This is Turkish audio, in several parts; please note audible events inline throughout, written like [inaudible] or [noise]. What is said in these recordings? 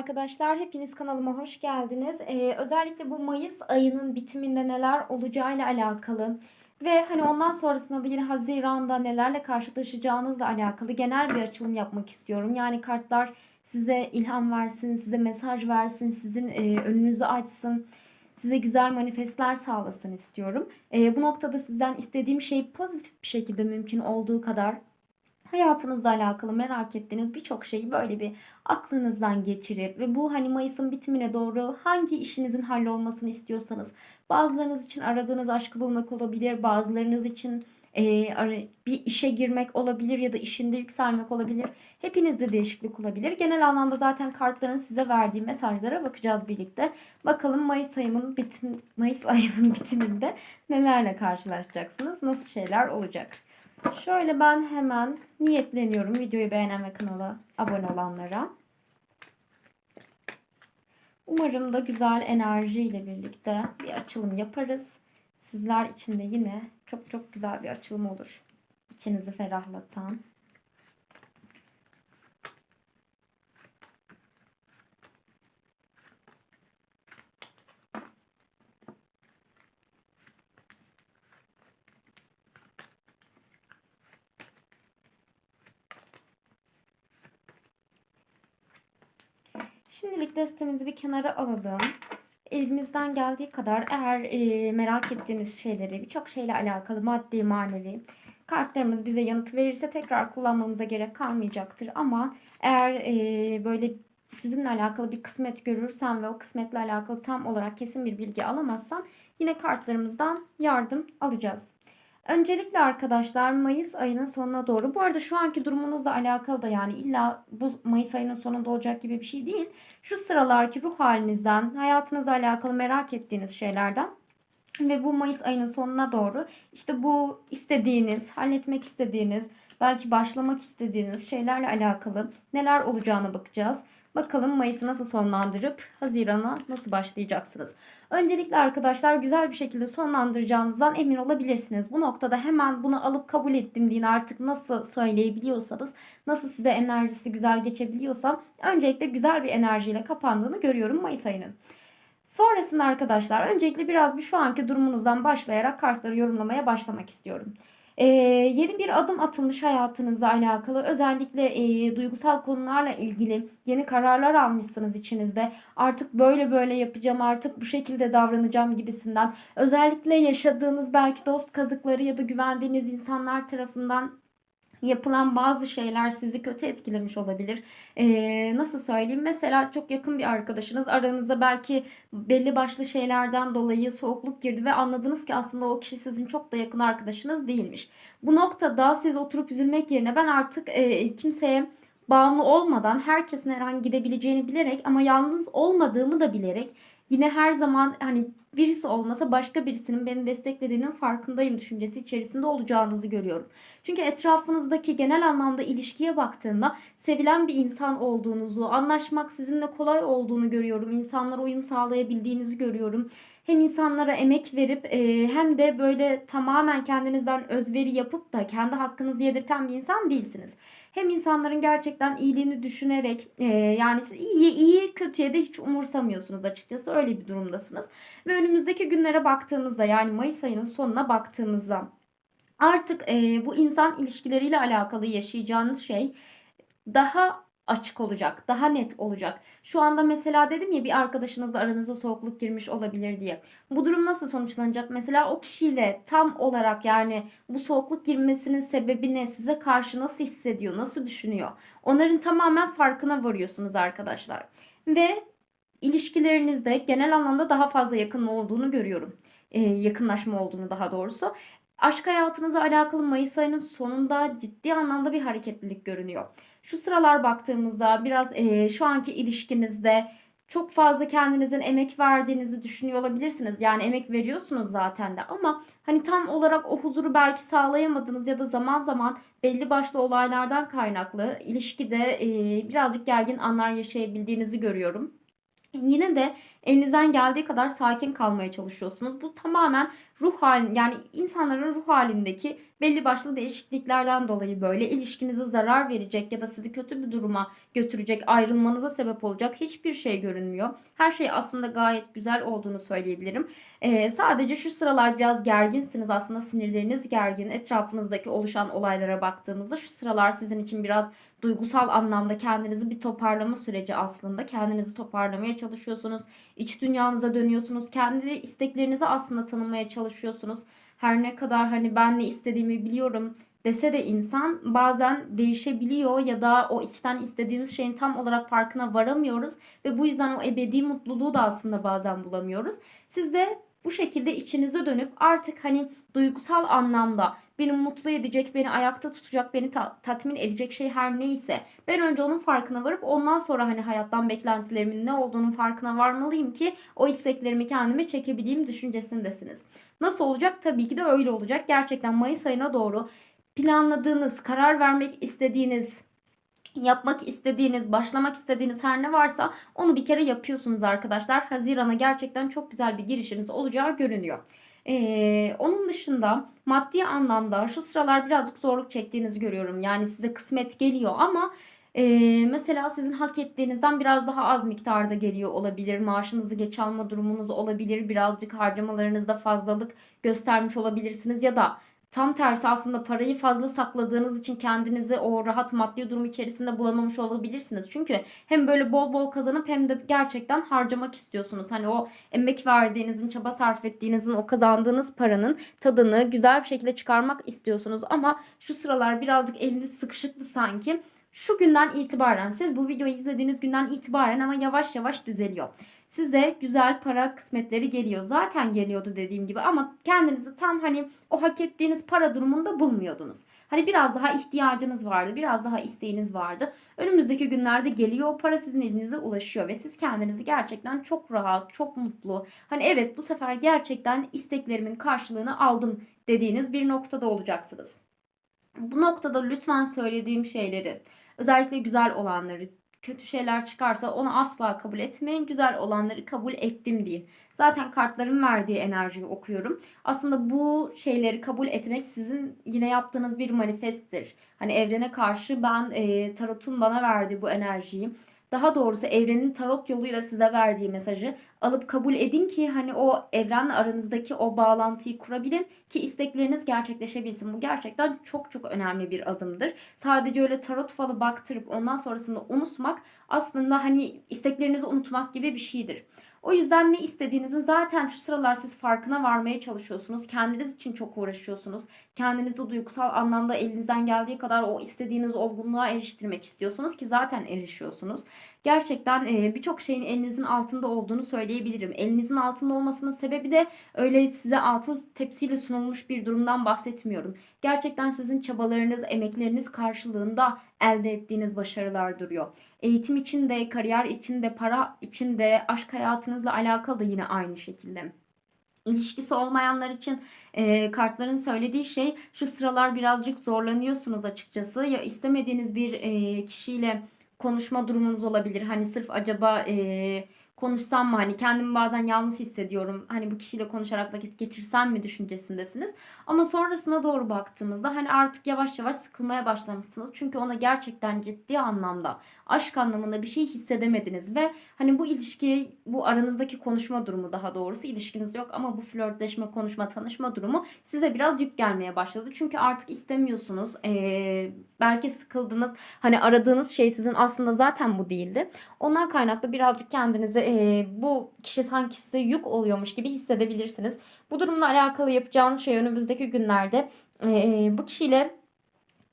arkadaşlar. Hepiniz kanalıma hoş geldiniz. Ee, özellikle bu Mayıs ayının bitiminde neler olacağıyla alakalı ve hani ondan sonrasında da yine Haziran'da nelerle karşılaşacağınızla alakalı genel bir açılım yapmak istiyorum. Yani kartlar size ilham versin, size mesaj versin, sizin e, önünüzü açsın, size güzel manifestler sağlasın istiyorum. E, bu noktada sizden istediğim şey pozitif bir şekilde mümkün olduğu kadar hayatınızla alakalı merak ettiğiniz birçok şeyi böyle bir aklınızdan geçirip ve bu hani Mayıs'ın bitimine doğru hangi işinizin hallolmasını istiyorsanız bazılarınız için aradığınız aşkı bulmak olabilir, bazılarınız için e, bir işe girmek olabilir ya da işinde yükselmek olabilir. Hepinizde değişiklik olabilir. Genel anlamda zaten kartların size verdiği mesajlara bakacağız birlikte. Bakalım Mayıs ayının bitim Mayıs [laughs] ayının bitiminde nelerle karşılaşacaksınız? Nasıl şeyler olacak? Şöyle ben hemen niyetleniyorum videoyu beğenen ve kanala abone olanlara. Umarım da güzel enerjiyle birlikte bir açılım yaparız. Sizler için de yine çok çok güzel bir açılım olur. İçinizi ferahlatan. Şimdilik destemizi bir kenara alalım. Elimizden geldiği kadar eğer e, merak ettiğimiz şeyleri birçok şeyle alakalı maddi manevi kartlarımız bize yanıt verirse tekrar kullanmamıza gerek kalmayacaktır. Ama eğer e, böyle sizinle alakalı bir kısmet görürsem ve o kısmetle alakalı tam olarak kesin bir bilgi alamazsam yine kartlarımızdan yardım alacağız. Öncelikle arkadaşlar Mayıs ayının sonuna doğru. Bu arada şu anki durumunuzla alakalı da yani illa bu Mayıs ayının sonunda olacak gibi bir şey değil. Şu sıralarki ruh halinizden, hayatınızla alakalı merak ettiğiniz şeylerden ve bu Mayıs ayının sonuna doğru işte bu istediğiniz, halletmek istediğiniz, belki başlamak istediğiniz şeylerle alakalı neler olacağına bakacağız. Bakalım Mayıs'ı nasıl sonlandırıp Haziran'a nasıl başlayacaksınız? Öncelikle arkadaşlar güzel bir şekilde sonlandıracağınızdan emin olabilirsiniz. Bu noktada hemen bunu alıp kabul ettim deyin artık nasıl söyleyebiliyorsanız, nasıl size enerjisi güzel geçebiliyorsam öncelikle güzel bir enerjiyle kapandığını görüyorum Mayıs ayının. Sonrasında arkadaşlar öncelikle biraz bir şu anki durumunuzdan başlayarak kartları yorumlamaya başlamak istiyorum. Ee, yeni bir adım atılmış hayatınızla alakalı özellikle e, duygusal konularla ilgili yeni kararlar almışsınız içinizde. Artık böyle böyle yapacağım artık bu şekilde davranacağım gibisinden. Özellikle yaşadığınız belki dost kazıkları ya da güvendiğiniz insanlar tarafından yapılan bazı şeyler sizi kötü etkilemiş olabilir. Ee, nasıl söyleyeyim? Mesela çok yakın bir arkadaşınız aranıza belki belli başlı şeylerden dolayı soğukluk girdi ve anladınız ki aslında o kişi sizin çok da yakın arkadaşınız değilmiş. Bu noktada siz oturup üzülmek yerine ben artık e, kimseye bağımlı olmadan herkesin her an gidebileceğini bilerek ama yalnız olmadığımı da bilerek yine her zaman hani birisi olmasa başka birisinin beni desteklediğinin farkındayım düşüncesi içerisinde olacağınızı görüyorum. Çünkü etrafınızdaki genel anlamda ilişkiye baktığında sevilen bir insan olduğunuzu, anlaşmak sizinle kolay olduğunu görüyorum. İnsanlara uyum sağlayabildiğinizi görüyorum. Hem insanlara emek verip e, hem de böyle tamamen kendinizden özveri yapıp da kendi hakkınızı yedirten bir insan değilsiniz. Hem insanların gerçekten iyiliğini düşünerek e, yani siz iyi iyi kötüye de hiç umursamıyorsunuz açıkçası öyle bir durumdasınız. Ve önümüzdeki günlere baktığımızda yani Mayıs ayının sonuna baktığımızda artık e, bu insan ilişkileriyle alakalı yaşayacağınız şey daha açık olacak, daha net olacak. Şu anda mesela dedim ya bir arkadaşınızla aranıza soğukluk girmiş olabilir diye. Bu durum nasıl sonuçlanacak? Mesela o kişiyle tam olarak yani bu soğukluk girmesinin sebebi ne? Size karşı nasıl hissediyor? Nasıl düşünüyor? Onların tamamen farkına varıyorsunuz arkadaşlar. Ve ilişkilerinizde genel anlamda daha fazla yakın olduğunu görüyorum. Ee, yakınlaşma olduğunu daha doğrusu. Aşk hayatınıza alakalı Mayıs ayının sonunda ciddi anlamda bir hareketlilik görünüyor. Şu sıralar baktığımızda biraz e, şu anki ilişkinizde çok fazla kendinizin emek verdiğinizi düşünüyor olabilirsiniz. Yani emek veriyorsunuz zaten de ama hani tam olarak o huzuru belki sağlayamadınız ya da zaman zaman belli başlı olaylardan kaynaklı ilişkide e, birazcık gergin anlar yaşayabildiğinizi görüyorum. Yine de elinizden geldiği kadar sakin kalmaya çalışıyorsunuz. Bu tamamen ruh hali yani insanların ruh halindeki belli başlı değişikliklerden dolayı böyle ilişkinize zarar verecek ya da sizi kötü bir duruma götürecek, ayrılmanıza sebep olacak hiçbir şey görünmüyor. Her şey aslında gayet güzel olduğunu söyleyebilirim. Ee, sadece şu sıralar biraz gerginsiniz aslında sinirleriniz gergin. Etrafınızdaki oluşan olaylara baktığımızda şu sıralar sizin için biraz duygusal anlamda kendinizi bir toparlama süreci aslında. Kendinizi toparlamaya çalışıyorsunuz. İç dünyanıza dönüyorsunuz. Kendi isteklerinizi aslında tanımaya çalışıyorsunuz. Her ne kadar hani ben ne istediğimi biliyorum dese de insan bazen değişebiliyor ya da o içten istediğimiz şeyin tam olarak farkına varamıyoruz ve bu yüzden o ebedi mutluluğu da aslında bazen bulamıyoruz. Siz de bu şekilde içinize dönüp artık hani duygusal anlamda beni mutlu edecek, beni ayakta tutacak, beni ta- tatmin edecek şey her neyse ben önce onun farkına varıp ondan sonra hani hayattan beklentilerimin ne olduğunun farkına varmalıyım ki o isteklerimi kendime çekebileyim düşüncesindesiniz. Nasıl olacak? Tabii ki de öyle olacak. Gerçekten Mayıs ayına doğru planladığınız, karar vermek istediğiniz, yapmak istediğiniz, başlamak istediğiniz her ne varsa onu bir kere yapıyorsunuz arkadaşlar. Haziran'a gerçekten çok güzel bir girişiniz olacağı görünüyor. Ee, onun dışında maddi anlamda şu sıralar birazcık zorluk çektiğinizi görüyorum. Yani size kısmet geliyor ama e, mesela sizin hak ettiğinizden biraz daha az miktarda geliyor olabilir. Maaşınızı geç alma durumunuz olabilir. Birazcık harcamalarınızda fazlalık göstermiş olabilirsiniz ya da Tam tersi aslında parayı fazla sakladığınız için kendinizi o rahat maddi durum içerisinde bulamamış olabilirsiniz. Çünkü hem böyle bol bol kazanıp hem de gerçekten harcamak istiyorsunuz. Hani o emek verdiğinizin, çaba sarf ettiğinizin, o kazandığınız paranın tadını güzel bir şekilde çıkarmak istiyorsunuz. Ama şu sıralar birazcık eliniz sıkışıklı sanki. Şu günden itibaren siz bu videoyu izlediğiniz günden itibaren ama yavaş yavaş düzeliyor size güzel para kısmetleri geliyor. Zaten geliyordu dediğim gibi ama kendinizi tam hani o hak ettiğiniz para durumunda bulmuyordunuz. Hani biraz daha ihtiyacınız vardı, biraz daha isteğiniz vardı. Önümüzdeki günlerde geliyor o para sizin elinize ulaşıyor ve siz kendinizi gerçekten çok rahat, çok mutlu. Hani evet bu sefer gerçekten isteklerimin karşılığını aldım dediğiniz bir noktada olacaksınız. Bu noktada lütfen söylediğim şeyleri, özellikle güzel olanları, kötü şeyler çıkarsa onu asla kabul etmeyin. Güzel olanları kabul ettim deyin. Zaten kartların verdiği enerjiyi okuyorum. Aslında bu şeyleri kabul etmek sizin yine yaptığınız bir manifesttir. Hani evrene karşı ben e, tarotun bana verdiği bu enerjiyi daha doğrusu evrenin tarot yoluyla size verdiği mesajı alıp kabul edin ki hani o evrenle aranızdaki o bağlantıyı kurabilin ki istekleriniz gerçekleşebilsin. Bu gerçekten çok çok önemli bir adımdır. Sadece öyle tarot falı baktırıp ondan sonrasında unutmak aslında hani isteklerinizi unutmak gibi bir şeydir. O yüzden ne istediğinizin zaten şu sıralar siz farkına varmaya çalışıyorsunuz. Kendiniz için çok uğraşıyorsunuz. Kendinizi duygusal anlamda elinizden geldiği kadar o istediğiniz olgunluğa eriştirmek istiyorsunuz ki zaten erişiyorsunuz. Gerçekten birçok şeyin elinizin altında olduğunu söyleyebilirim. Elinizin altında olmasının sebebi de öyle size altın tepsiyle sunulmuş bir durumdan bahsetmiyorum. Gerçekten sizin çabalarınız, emekleriniz karşılığında elde ettiğiniz başarılar duruyor. Eğitim için de, kariyer için de, para için de, aşk hayatınızla alakalı da yine aynı şekilde. İlişkisi olmayanlar için e, kartların söylediği şey şu sıralar birazcık zorlanıyorsunuz açıkçası. Ya istemediğiniz bir e, kişiyle konuşma durumunuz olabilir. Hani sırf acaba e, konuşsam mı hani kendimi bazen yalnız hissediyorum. Hani bu kişiyle konuşarak vakit geçirsem mi düşüncesindesiniz. Ama sonrasına doğru baktığımızda hani artık yavaş yavaş sıkılmaya başlamışsınız. Çünkü ona gerçekten ciddi anlamda aşk anlamında bir şey hissedemediniz ve hani bu ilişki bu aranızdaki konuşma durumu daha doğrusu ilişkiniz yok ama bu flörtleşme, konuşma, tanışma durumu size biraz yük gelmeye başladı. Çünkü artık istemiyorsunuz. Ee, belki sıkıldınız. Hani aradığınız şey sizin aslında zaten bu değildi. Ondan kaynaklı birazcık kendinizi e, bu kişi sanki size yük oluyormuş gibi hissedebilirsiniz. Bu durumla alakalı yapacağınız şey önümüzdeki günlerde e, bu kişiyle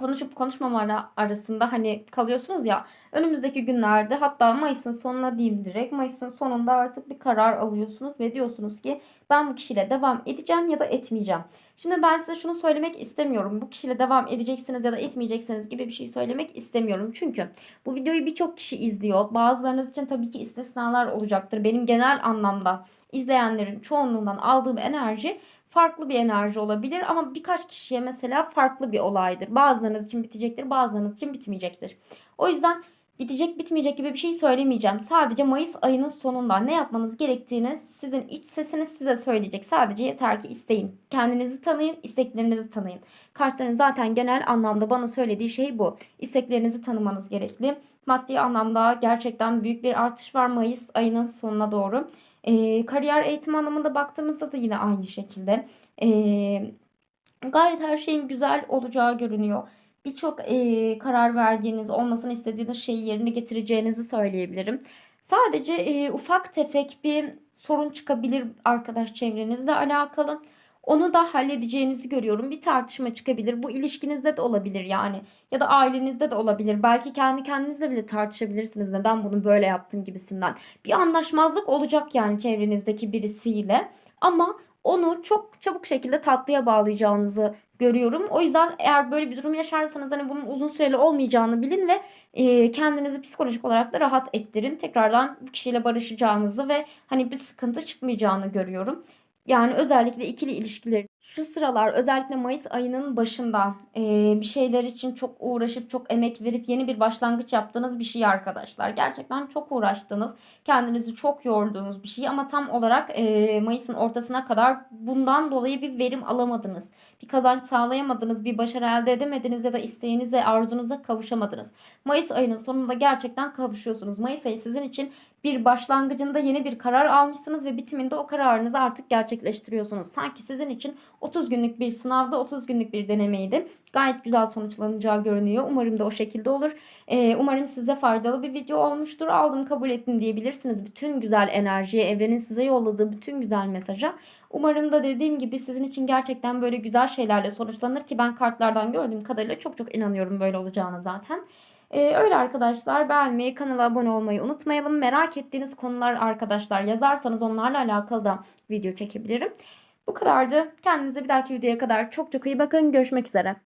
konuşup konuşmama arasında hani kalıyorsunuz ya önümüzdeki günlerde hatta Mayıs'ın sonuna diyeyim direkt Mayıs'ın sonunda artık bir karar alıyorsunuz ve diyorsunuz ki ben bu kişiyle devam edeceğim ya da etmeyeceğim. Şimdi ben size şunu söylemek istemiyorum. Bu kişiyle devam edeceksiniz ya da etmeyeceksiniz gibi bir şey söylemek istemiyorum. Çünkü bu videoyu birçok kişi izliyor. Bazılarınız için tabii ki istisnalar olacaktır. Benim genel anlamda izleyenlerin çoğunluğundan aldığım enerji farklı bir enerji olabilir ama birkaç kişiye mesela farklı bir olaydır. Bazılarınız için bitecektir, bazılarınız için bitmeyecektir. O yüzden bitecek bitmeyecek gibi bir şey söylemeyeceğim. Sadece Mayıs ayının sonunda ne yapmanız gerektiğini sizin iç sesiniz size söyleyecek. Sadece yeter ki isteyin. Kendinizi tanıyın, isteklerinizi tanıyın. Kartların zaten genel anlamda bana söylediği şey bu. İsteklerinizi tanımanız gerekli. Maddi anlamda gerçekten büyük bir artış var Mayıs ayının sonuna doğru. Ee, kariyer eğitim anlamında baktığımızda da yine aynı şekilde. Ee, gayet her şeyin güzel olacağı görünüyor. Birçok e, karar verdiğiniz, olmasını istediğiniz şeyi yerine getireceğinizi söyleyebilirim. Sadece e, ufak tefek bir sorun çıkabilir arkadaş çevrenizle alakalı. Onu da halledeceğinizi görüyorum. Bir tartışma çıkabilir. Bu ilişkinizde de olabilir yani. Ya da ailenizde de olabilir. Belki kendi kendinizle bile tartışabilirsiniz. Neden bunu böyle yaptın gibisinden. Bir anlaşmazlık olacak yani çevrenizdeki birisiyle. Ama onu çok çabuk şekilde tatlıya bağlayacağınızı görüyorum. O yüzden eğer böyle bir durum yaşarsanız hani bunun uzun süreli olmayacağını bilin ve e, kendinizi psikolojik olarak da rahat ettirin. Tekrardan bu kişiyle barışacağınızı ve hani bir sıkıntı çıkmayacağını görüyorum. Yani özellikle ikili ilişkiler şu sıralar özellikle Mayıs ayının başında e, bir şeyler için çok uğraşıp çok emek verip yeni bir başlangıç yaptığınız bir şey arkadaşlar. Gerçekten çok uğraştınız. Kendinizi çok yorduğunuz bir şey ama tam olarak e, Mayıs'ın ortasına kadar bundan dolayı bir verim alamadınız. Bir kazanç sağlayamadınız, bir başarı elde edemediniz ya da isteğinize, arzunuza kavuşamadınız. Mayıs ayının sonunda gerçekten kavuşuyorsunuz. Mayıs ayı sizin için bir başlangıcında yeni bir karar almışsınız ve bitiminde o kararınızı artık gerçekleştiriyorsunuz. Sanki sizin için 30 günlük bir sınavda 30 günlük bir denemeydi. Gayet güzel sonuçlanacağı görünüyor. Umarım da o şekilde olur. Ee, umarım size faydalı bir video olmuştur. Aldım kabul ettim diyebilirsiniz. Bütün güzel enerjiye, evrenin size yolladığı bütün güzel mesaja. Umarım da dediğim gibi sizin için gerçekten böyle güzel şeylerle sonuçlanır ki ben kartlardan gördüğüm kadarıyla çok çok inanıyorum böyle olacağına zaten. Ee, öyle arkadaşlar beğenmeyi, kanala abone olmayı unutmayalım. Merak ettiğiniz konular arkadaşlar yazarsanız onlarla alakalı da video çekebilirim. Bu kadardı. Kendinize bir dahaki videoya kadar çok çok iyi bakın. Görüşmek üzere.